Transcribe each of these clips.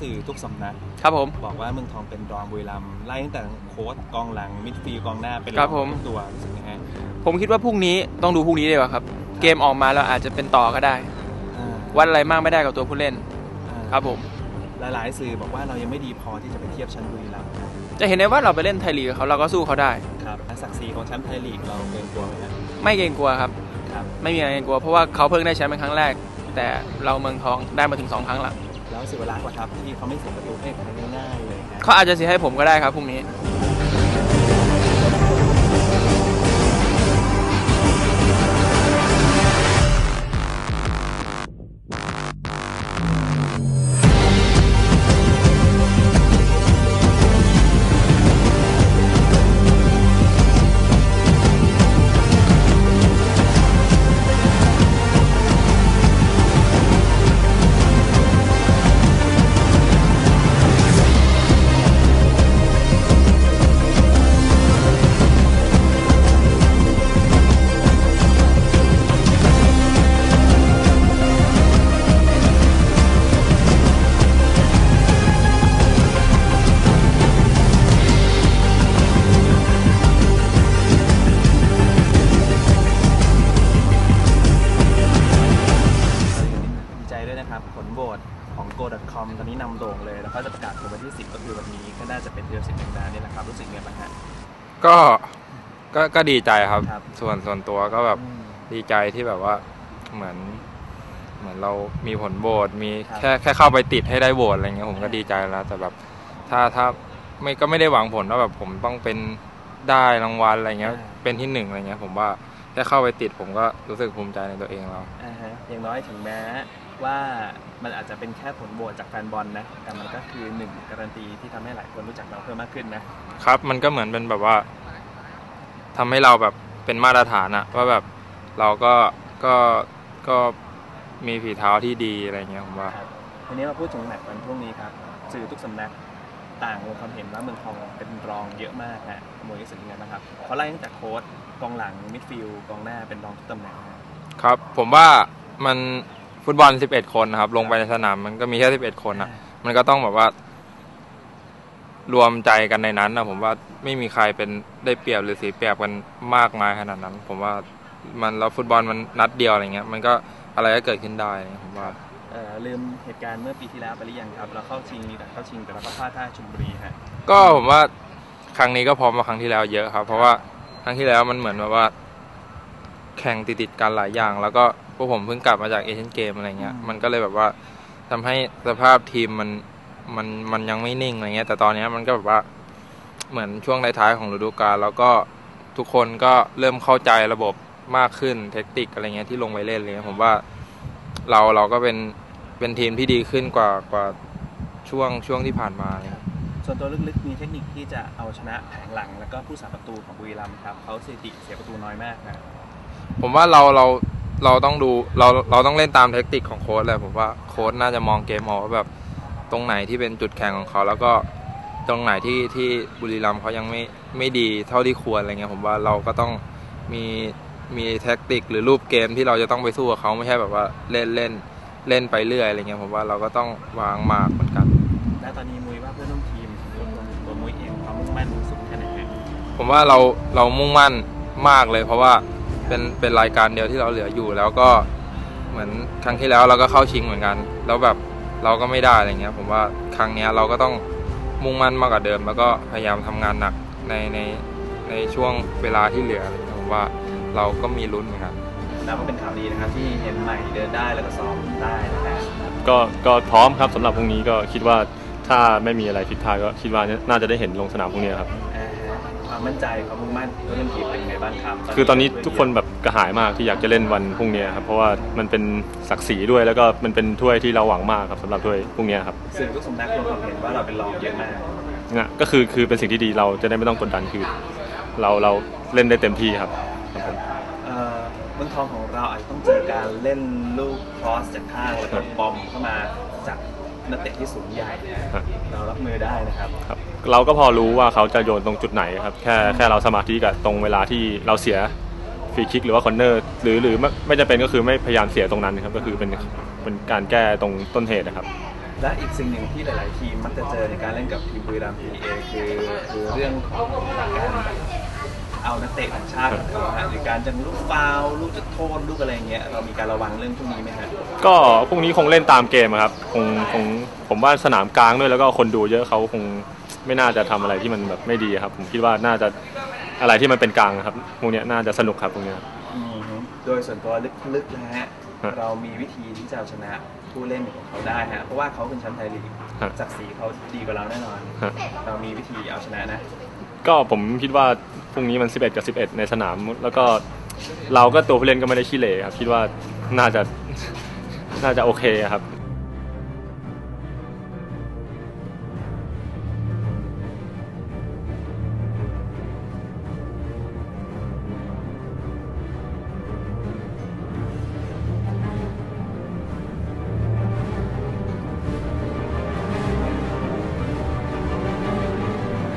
สื่อทุกสำนักครับผม บอกว่าเมืองทองเป็นรองบุรีรัมย์ไล่ตั้งแต่โค้ชกองหลังมิดฟิลด์กองหน้าเป็นรครัอบงผมทุกตัวรู้สึกยังไงผมคิดว่าพรุ่งนี้ต้องดูพรุ่งนี้ดีกว่าครับ เกมออกมาแล้วอาจจะเป็นต่อก็ได้ อ่าวัดอะไรมากไม่ได้กับตัวผู้เล่นอ่าครับผม หลายๆ สื่อบอกว่าเรายังไม่ดีพอที่จะไปเทียบชั้นบุรีรัมย์จะเห็นได้ว่าเราไปเล่นไทยลีกกับเขาเราก็สู้เขาได้ ครับและศักดิ์ศรีของแชมป์ไทยลีกเราเกินกลัวไหมครับไม่เกรงกลัวครับ ครับไม่มีอะไรเกรงกลัวเพราะว่าเขาเพิ่งได้แชมป์เป็นครั้งแรก แต่เราเมืองทองได้มาถึงสองครั้งละ แล้วเสียเวลากว่าครับที่เขาไม่เสียประตูให้ใครง่ายๆเลยนะ เขาอาจจะเสียให้ผมก็ได้ครับพรุ่งนี้ ก็ก็ก็ดีใจครับ ครับ ส่วนส่วนตัวก็แบบอืมดีใจที่แบบว่าเหมือน เหมือนเรามีผลโหวตมีครับแค่แค่เข้าไปติดให้ได้โหวตอะไรเงี้ยผมก็ดีใจแล้ว แต่แบบถ้าถ้าไม่ก็ไม่ได้หวังผลว่าแบบผมต้องเป็นได้รางวัลอะไรเงี้ย เป็นที่หนึ่งอะไรเงี้ย ผมว่า แค่เข้าไปติดผมก็รู้สึกภูมิใจในตัวเองแล้วอ่าฮะอย่างน้อยถึงแม้ว่ามันอาจจะเป็นแค่ผลโหวตจากแฟนบอลนะ แต่มันก็คือหนึ่งการันตีที่ทำให้หลายคนรู้จักเราเพิ่มมากขึ้นนะ ครับ มันก็เหมือนเป็นแบบว่าทำให้เราแบบเป็นมาตรฐานอะว่าแบบเราก็ก็ก็มีฝีเท้าที่ดีอะไรเงี้ยผมว่า ครับทีนี้มาพูดถึงแมตช์วันพรุ่งนี้ครับ สื่อทุกสำนัก ต่างลงความเห็นว่าเมืองทองเป็นรองเยอะมากนะมวยรู้สึกยังไงบ้างครับเขาไล่ตั้งแต่โค้ชกองหลังมิดฟิลด์กองหน้าเป็นรองทุกตำแหน่งนะครับผมว่ามันฟุตบอล 11 คนนะครับ ลงไปในสนามมันก็มีแค่ 11 คนนะมันก็ต้องแบบว่า รวมใจกันในนั้นนะผมว่าไม่มีใครเป็นได้เปรียบหรือเสียเปรียบกันมากมายขนาดนั้น ผมว่ามันแล้วฟุตบอลมันนัดเดียวอะไรเงี้ย มันก็อะไรก็เกิดขึ้นได้ผมว่าเอ่อ ลืมเหตุการณ์เมื่อปีที่แล้วไปหรือยังครับ เราเข้าชิงมีแต่เข้าชิงแต่เราก็พลาดท่าชลบุรีฮะก็ผมว่าครั้งนี้ก็พร้อมกว่าครั้งที่แล้วเยอะครับ เพราะว่าครั้งที่แล้วมันเหมือนแบบว่า แข่งติดๆกันหลายอย่าง แล้วก็พวกผมเพิ่งกลับมาจากเอเชียนเกมอะไรเงี้ยมันก็เลยแบบว่าทำให้สภาพทีมมันมันมันยังไม่นิ่งอะไรเงี้ย แต่ตอนเนี้ยมันก็แบบว่าเหมือนช่วงท้ายๆของฤดูกาลแล้วก็ทุกคนก็เริ่มเข้าใจระบบมากขึ้นเทคนิคอะไรเงี้ยที่ลงไปเล่นอะไรเลยผมว่าเราเราก็เป็น เป็นทีมที่ดีขึ้นกว่ากว่าช่วงช่วงที่ผ่านมาเลยส่วนตัวลึกๆมีเทคนิคที่จะเอาชนะแผงหลัง แล้วก็ผู้สาประตูของบุรีรัมย์ครับเขาสถิติเสียประตูน้อยมากนะผมว่าเราเราเราต้องดูเราเราต้องเล่นตามเทคนิคของโค้ชแหละผมว่าโค้ชน่าจะมองเกมออกว่าแบบตรงไหนที่เป็นจุดแข็งของเขา แล้วก็ตรงไหนที่ที่บุรีรัมย์เขายังไม่ไม่ดีเท่าที่ควรอะไรเงี้ยผมว่าเราก็ต้องมีมีแท็กติกหรือรูปเกมที่เราจะต้องไปสู้กับเขาไม่ใช่แบบว่าเล่นเล่น เล่นไปเรื่อยอะไรเงี้ยผมว่าเราก็ต้องวางหมากเหมือนกัน และตอนนี้มุยว่าเพื่อนร่วมทีมรวมถึงตัวมุยเองความมุ่งมั่นสูงแค่ไหนฮะผมว่าเราเรามุ่งมั่นมากเลย เพราะว่าเป็นเป็นรายการเดียวที่เราเหลืออยู่ แล้วก็เหมือนครั้งที่แล้วเราก็เข้าชิงเหมือนกัน แล้วแบบเราก็ไม่ได้อะไรเงี้ย ผมว่าครั้งเนี้ยเราก็ต้องมุ่งมั่นมากกว่าเดิม แล้วก็พยายามทำงานหนักในในในช่วงเวลาที่เหลืออะไรเงี้ยผมว่าเราก็มีลุ้นเหมือนกัน นับว่าเป็นข่าวดีนะครับที่เห็นใหม่เดินได้แล้วก็ซ้อมได้นะฮะก็ก็พร้อมครับสำหรับพรุ่งนี้ก็คิดว่าถ้าไม่มีอะไรผิดพลาดก็คิดว่าน่าจะได้เห็นลงสนามพรุ่งนี้ครับ อ่าฮะความมั่นใจความมุ่งมั่นเพื่อนร่วมทีมเป็นไงบ้างครับคือตอนนี้ทุกคนแบบกระหายมากที่อยากจะเล่นวันพรุ่งนี้ครับเพราะว่ามันเป็นศักดิ์ศรีด้วยแล้วก็มันเป็นถ้วยที่เราหวังมากครับสำหรับถ้วยพรุ่งนี้ครับสื่อทุกสำนักลงความเห็นว่าเราเป็นรองเยอะมากนะก็คือคือเป็นสิ่งที่ดีเราจะได้ไม่ต้องกดดันคือ เราเราเล่นได้เต็มที่ครับครับผมเอ่อ เมืองทองของเราอาจจะต้องเจอการเล่นลูกครอสจากข้างแล้วก็บอมเข้ามาจากนักเตะที่สูงใหญ่นะเรารับมือได้นะครับ ครับเราก็พอรู้ว่าเขาจะโยนตรงจุดไหนครับแค่แค่เราสมาธิกับตรงเวลาที่เราเสียฟรีคิกหรือว่าคอนเนอร์หรือหรือไม่ไม่จำเป็นก็คือไม่พยายามเสียตรงนั้นครับก็คือเป็นเป็นการแก้ตรงต้นเหตุนะครับแและอีกสิ่งหนึ่งที่หลาย ๆ ทีมมักจะเจอในการเล่นกับทีมบุรีรัมย์พีเอคือคือเรื่องของการ เอานักเตะต่างชาติมานะฮะหรือการจังลูกฟาวล์ลูกจุดโทษลูกอะไรเงี้ยเรามีการระวังเรื่องพวกนี้ไหมฮะก็พรุ่งนี้คงเล่นตามเกมอะครับคงคงผมว่าสนามกลางด้วยแล้วก็คนดูเยอะเขาคงไม่น่าจะทำอะไรที่มันแบบไม่ดีครับ ผมคิดว่าน่าจะอะไรที่มันเป็นกลางครับพวกเนี้ยน่าจะสนุกครับพวกเนี้ย อืมฮึโดยส่วนตัวลึกๆนะฮะฮะเรามีวิธีที่จะเอาชนะผู้เล่นของเขาได้ฮะเพราะว่าเขาเป็นแชมป์ไทยลีกฮะศักดิ์ศรีเขาดีกว่าเราแน่นอน ฮะ เรามีวิธีเอาชนะนะ ก็ผมคิดว่าพรุ่งนี้มัน 11 กับ 11 ในสนาม แล้วก็เราก็ตัวผู้เล่นก็ไม่ได้ขี้เหร่ครับ คิดว่าน่าจะน่าจะโอเคครับ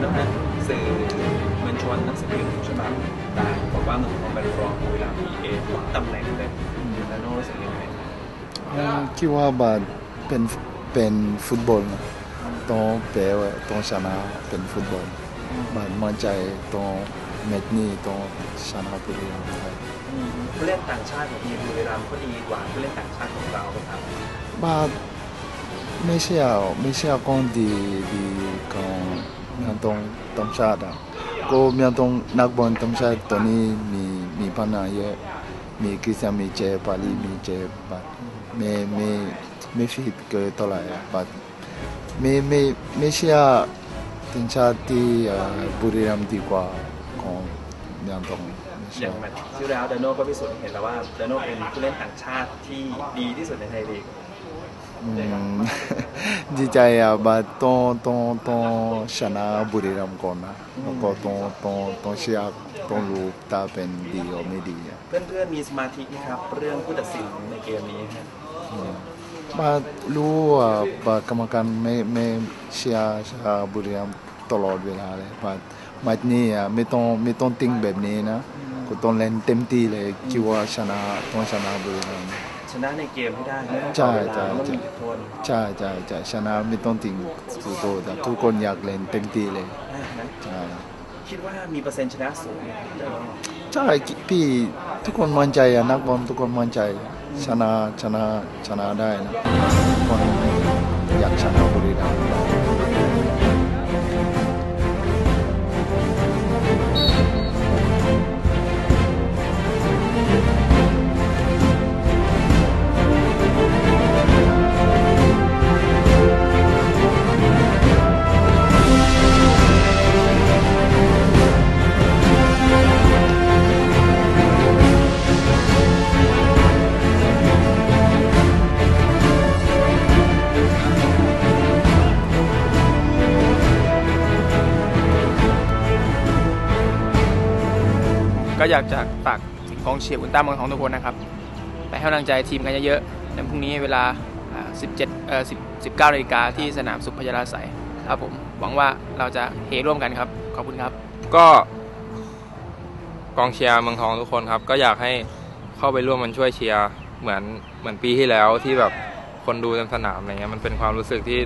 นะฮะ สื่อมวลชนหนังสือพิมพ์ทุกฉบับต่างบอกว่าเมืองทองเป็นรองบุรีรัมย์พีเอทุกตำแหน่งเลยแล้วโน้รู้สึกยังไงอืมคิดว่าบาดเป็นเป็นฟุตบอลนะต้องแปลว่าต้องชนะเป็นฟุตบอลบาดมั่นใจต้องแมตช์นี้ต้องชนะบุรีรัมย์ได้อืมผู้เล่นต่างชาติของทีมบุรีรัมย์เขาดีกว่าผู้เล่นต่างชาติของเราไหมครับบาดไม่ใช่เอาไม่ใช่เอาคนดีดีของ เมียนตงตำชาติอะก็เมียนตงนักบอลตำชาติตอนนี้มีมีปัญหาเยอะมีคริสเตียนมีเจปาลีมีเจบาดไม่ไม่ไม่ฟิตเกินเท่าไหร่บาดไม่ไม่ไม่ใช่ทีมชาติที่เอ่อบุรีรัมย์ดีกว่าของเมียนตงอย่างแมตช์ที่แล้วเดนโน่ก็พิสูจน์เห็นแล้วว่าเดนโน่เป็นผู้เล่นต่างชาติที่ดีที่สุดในไทยลีก ดีใจอะบาดต้องต้องต้องชนะบุรีรัมย์ก่อนนะแล้วก็ต้องต้องต้องเชียร์ต้องรู้ถ้าเป็นดีหรือไม่ดีอะเพื่อนๆมีสมาธิไหมครับ เรื่องผู้ตัดสินในเกมนี้ฮะบาดรู้ว่าบาดกรรมการไม่ไม่เชียร์เชียร์บุรีรัมย์ตลอดเวลาเลยบาดแมตช์นี้อะไม่ต้องไม่ต้องติ้งแบบนี้นะก็ต้องเล่นเต็มที่เลยคิดว่าชนะต้องชนะบุรีรัมย์ช นะในเกมให้ได้ไม่ต้องใช่ต่อเวลาใช่ไม่ต้องใช่มีจุดโทษใช่ใช่ใช่ชนะไม่ต้องติ้งสุดโตแต่ทุกคนอยากเล่นเต็มที่เลยนะใช่คิดว่ามีเปอร์เซ็นต์ชนะสูงไหมดานโน่ใช่พี่ทุกคนมั่นใจอะนักบอลทุกคนมั่นใจชนะชนะชนะได้นะทุกคนอยากชนะบุรีรัมย์ อยากจะฝากถึงกองเชียร์อุลตร้าเมืองทองทุกคนนะครับ ไปให้กำลังใจทีมกันเยอะๆในพรุ่งนี้เวลา 17เอ่อ10 19นาฬิกาที่สนามสุพยาราศัยครับผมหวังว่าเราจะเฮร่วมกันครับ ขอบคุณครับ ก็กองเชียร์เมืองทองทุกคนครับ ก็อยากให้เข้าไปร่วมมันช่วยเชียร์เหมือนเหมือนปีที่แล้วที่แบบคนดูเต็มสนามอะไรเงี้ยมันเป็นความรู้สึกที่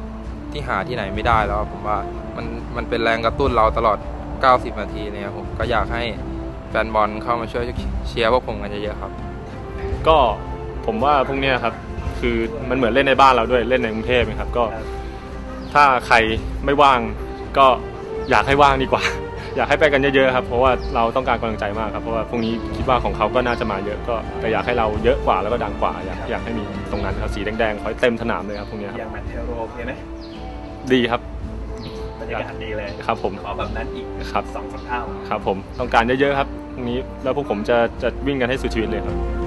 ที่หาที่ไหนไม่ได้แล้วผมว่ามันมันเป็นแรงกระตุ้นเราตลอด 90 นาทีเนี่ยผมก็อยากให้ แฟนบอลเข้ามาช่วยเชียร์พวกผมกันเยอะๆครับ ก็ผมว่าพวกเนี้ยครับคือมันเหมือนเล่นในบ้านเราด้วยเล่นในกรุงเทพนะครับก็ ถ้าใครไม่ว่างก็อยากให้ว่างดีกว่า อยากให้ไปกันเยอะๆครับเพราะว่าเราต้องการกำลังใจมากครับเพราะว่าพรุ่งนี้คิดว่าของเขาก็น่าจะมาเยอะก็แต่อยากให้เราเยอะกว่าแล้วก็ดังกว่าอยากอยากให้มีตรงนั้นครับสีแดงๆคอยเต็มสนามเลยครับพรุ่งนี้คอรับย่างแมตช์เทโรโอเคไหมดีครับบรรยากาศดีเลยครับผม ขอแบบนั้นอีกครับ สองสามเท่า ครับผมต้องการเยอะๆครับ พรุ่งนี้แล้วพวกผมจะจะวิ่งกันให้สุดชีวิตเลยครับ